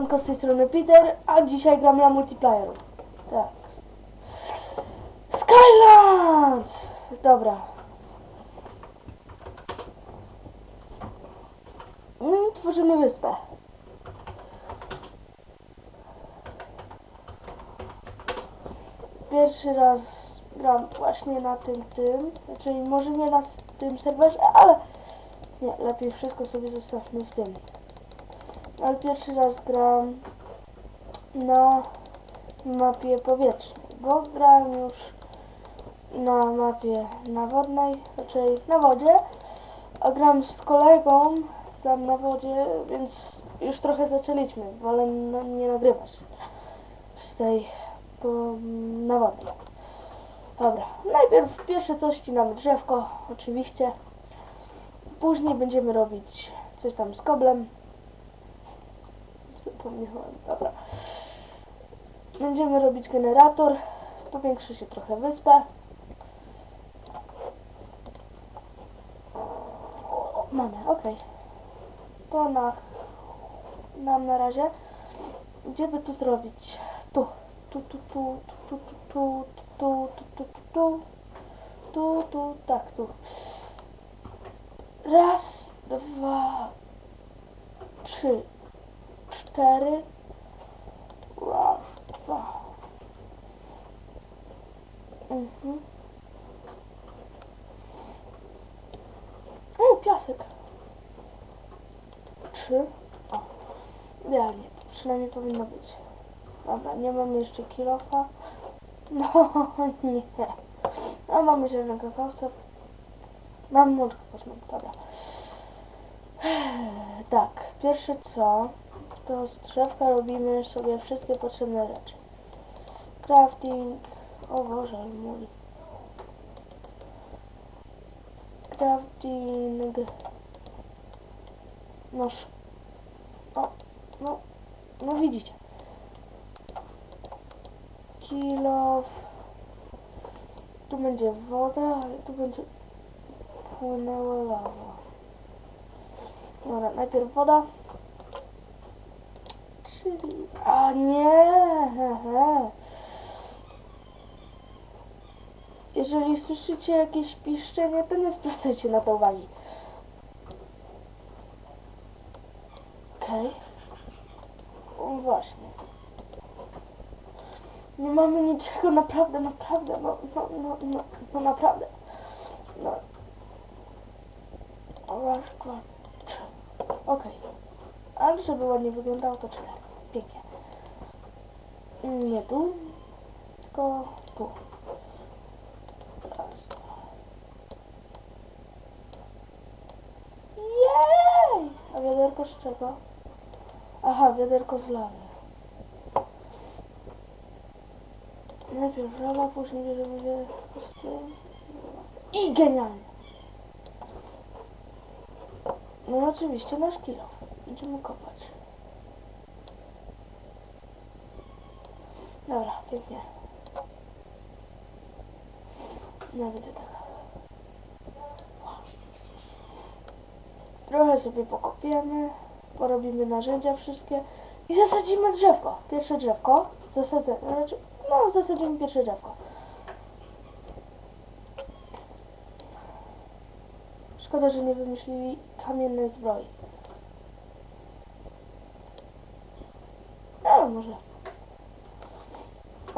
Siemanko, z tej strony Peter, a dzisiaj gram na multiplayeru. Tak. Skyland! Dobra. Mm, tworzymy wyspę. Pierwszy raz gram właśnie na tym, tym. Znaczy może nie na tym serwerze, ale nie, lepiej wszystko sobie zostawmy w tym. Ale pierwszy raz gram na mapie powietrznej, bo grałem już na mapie nawodnej, raczej na wodzie, a gram z kolegą tam na wodzie, więc już trochę zaczęliśmy, wolę na, nie nagrywać z tej po, nawodnej. Dobra, najpierw pierwsze coś ścinamy drzewko, oczywiście. Później będziemy robić coś tam z koblem. Zapomniałem, dobra. Będziemy robić generator. Powiększy się trochę wyspę. Mamy, okej. To na, nam na razie. Gdzie by tu zrobić? Tu, tu, tu, tu, tu, tu, tu, tu, tu, tu, tu, tu, tak, tu. Raz, dwa, trzy, cztery. Raz, dwa. Mhm. O, piasek. Trzy. O, idealnie. Przynajmniej powinno być. Dobra, nie mam jeszcze kilofa. No nie. A mamy zielonego kakałca. Mam mączkę kosmą, dobra. Tak, pierwsze co, z drzewka robimy sobie wszystkie potrzebne rzeczy. Crafting, o Boże mój. Crafting. Noż. O, no, no widzicie. Kilof. Tu będzie woda, ale tu będzie płynęła lawa. Dobra, najpierw woda. Czyli... A nie! Jeżeli słyszycie jakieś piszczenie, to nie zwracajcie na to uwagi. Okej. O, Właśnie. Nie mamy niczego, naprawdę, naprawdę, no, no, no, no, no naprawdę. No. Okej. Ale żeby ładnie wyglądało, to cztery. Nie tu, tylko tu. Jej! A wiaderko z czego? Aha, wiaderko z lawy. Najpierw lawa, później bierzemy wiaderko z tym. I genialnie! No oczywiście nasz kilo. Będziemy kopać. Dobra, pięknie. No widzę tak. Trochę sobie pokopiemy, porobimy narzędzia wszystkie i zasadzimy drzewko. Pierwsze drzewko. Zasadzę, znaczy, no zasadzimy pierwsze drzewko. Szkoda, że nie wymyślili kamiennej zbroi. No, może.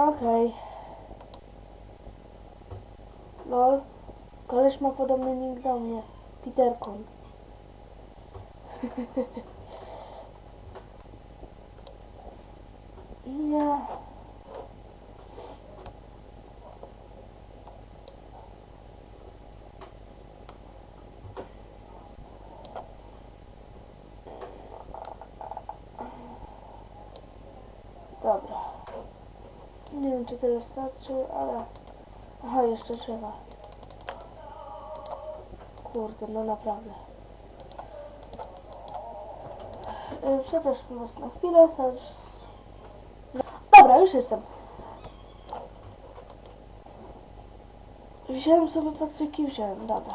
Okej. Lol. Koleś ma podobny nick do mnie. Peterkon. Nie. Dobra. Nie wiem, czy tyle starczy, ale... Aha, jeszcze trzeba. Kurde, no naprawdę. Yy, Przepraszam was na chwilę, zaraz... Dobra, już jestem. Wziąłem sobie patryki, wziąłem, dobra.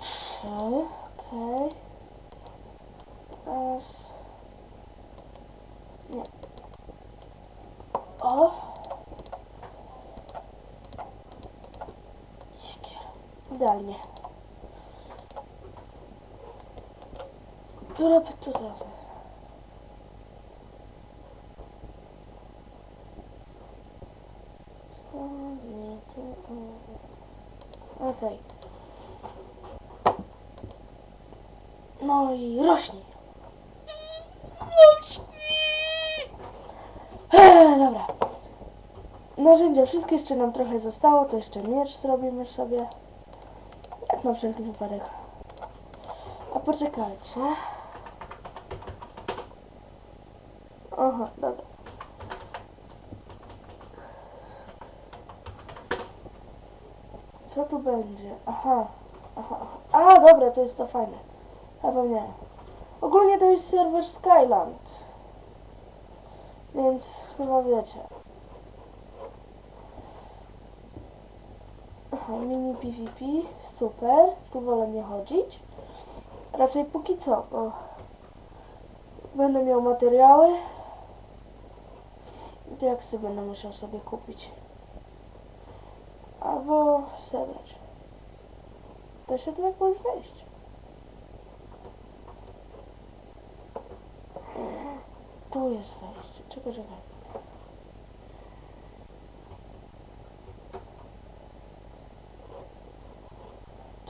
Trzy, okej. Raz. Nie. O! Siekiera. Idealnie. Które by tu zaraz? Okej. No i rośnij. Eee, dobra. Narzędzia wszystkie jeszcze nam trochę zostało, to jeszcze miecz zrobimy sobie. Na wszelki wypadek. A poczekajcie. Aha, dobra. Co tu będzie? Aha, aha, aha. A, dobra, to jest to fajne. Zapomniałem. Ogólnie to jest serwer Skyland. Więc chyba wiecie. Aha, mini PvP, super. Tu wolę nie chodzić. Raczej póki co, bo będę miał materiały. Jak sobie będę musiał sobie kupić. Albo zebrać. To się tu jakoś wejść. Tu jest wejście. Czekaj, czekaj.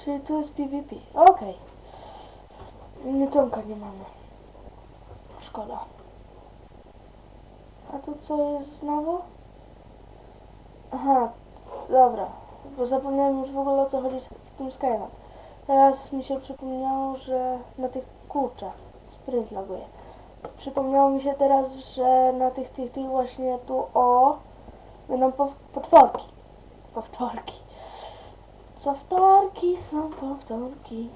Czyli tu jest PvP. Okej. Nie Tomka nie mamy. Szkoda. A tu co jest znowu? Aha, dobra. Bo zapomniałem już w ogóle o co chodzi w tym Skyline. Teraz mi się przypomniało, że na tych kurczach sprint laguje. Przypomniało mi się teraz, że na tych, tych, tych właśnie tu o będą po, potworki. Co wtorki są powtórki.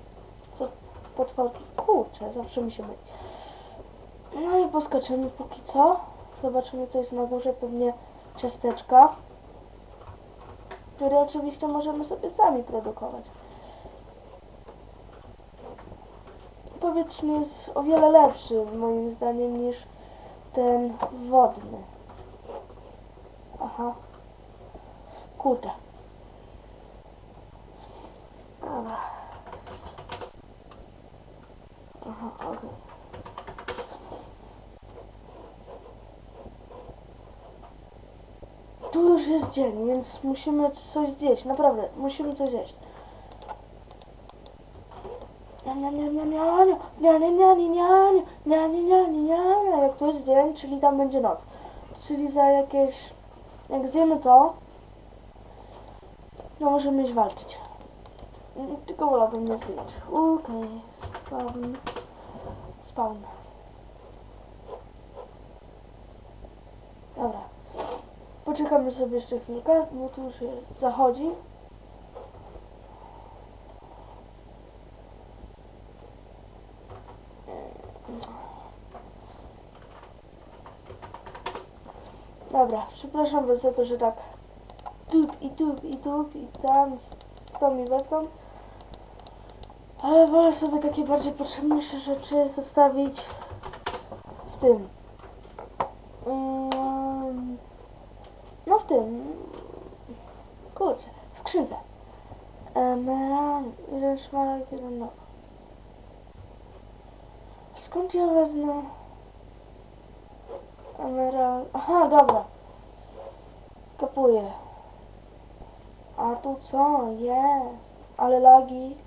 Co potworki. Kurczę, zawsze mi się myli. No i poskoczymy póki co. Zobaczymy co jest na górze. Pewnie ciasteczka. Które oczywiście możemy sobie sami produkować. Powietrzny jest o wiele lepszy moim zdaniem niż ten wodny. Aha. Kurde. Aha, okej. Okay. Tu już jest dzień, więc musimy coś zjeść. Naprawdę, musimy coś zjeść. Jak to jest dzień, czyli tam będzie noc. Czyli za jakieś... Jak zjemy to, no możemy iść walczyć. Tylko wolałbym nie zjeść. Okej, okay, spawn. Spawn. Dobra. Poczekamy sobie jeszcze chwilkę, bo tu już zachodzi. Dobra, przepraszam was za to, że tak tup i tup i tup i tam, tą i we tą. Ale wolę sobie takie bardziej potrzebniejsze rzeczy zostawić w tym. No w tym. Kurczę, w skrzynce. Emerald, jeden szmaragd, jeden no. Skąd ja wezmę? Emerald. Aha, dobra. Kapuję. A tu co? Jest. Ale lagi.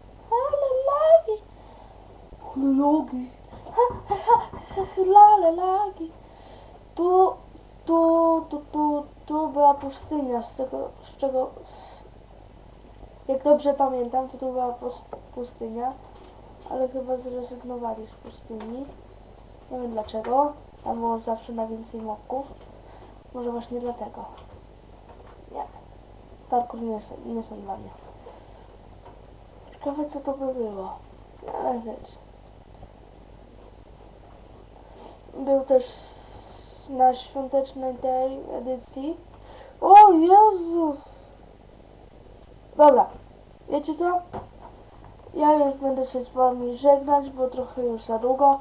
Ale lagi. Ale lagi. Ha, ha, ha, ha, ha, Ale lagi. Tu, tu, tu, tu, tu była pustynia, z tego, z czego, z, jak dobrze pamiętam, to tu była pus- pustynia, ale chyba zrezygnowali z pustyni. Nie wiem dlaczego, tam było zawsze na więcej mobków. Może właśnie dlatego. Nie. Parkour nie są, nie są dla mnie. Ciekawe co to by było. Ale. Był też na świątecznej tej edycji. O Jezus! Dobra, wiecie co? Ja już będę się z wami żegnać, bo trochę już za długo.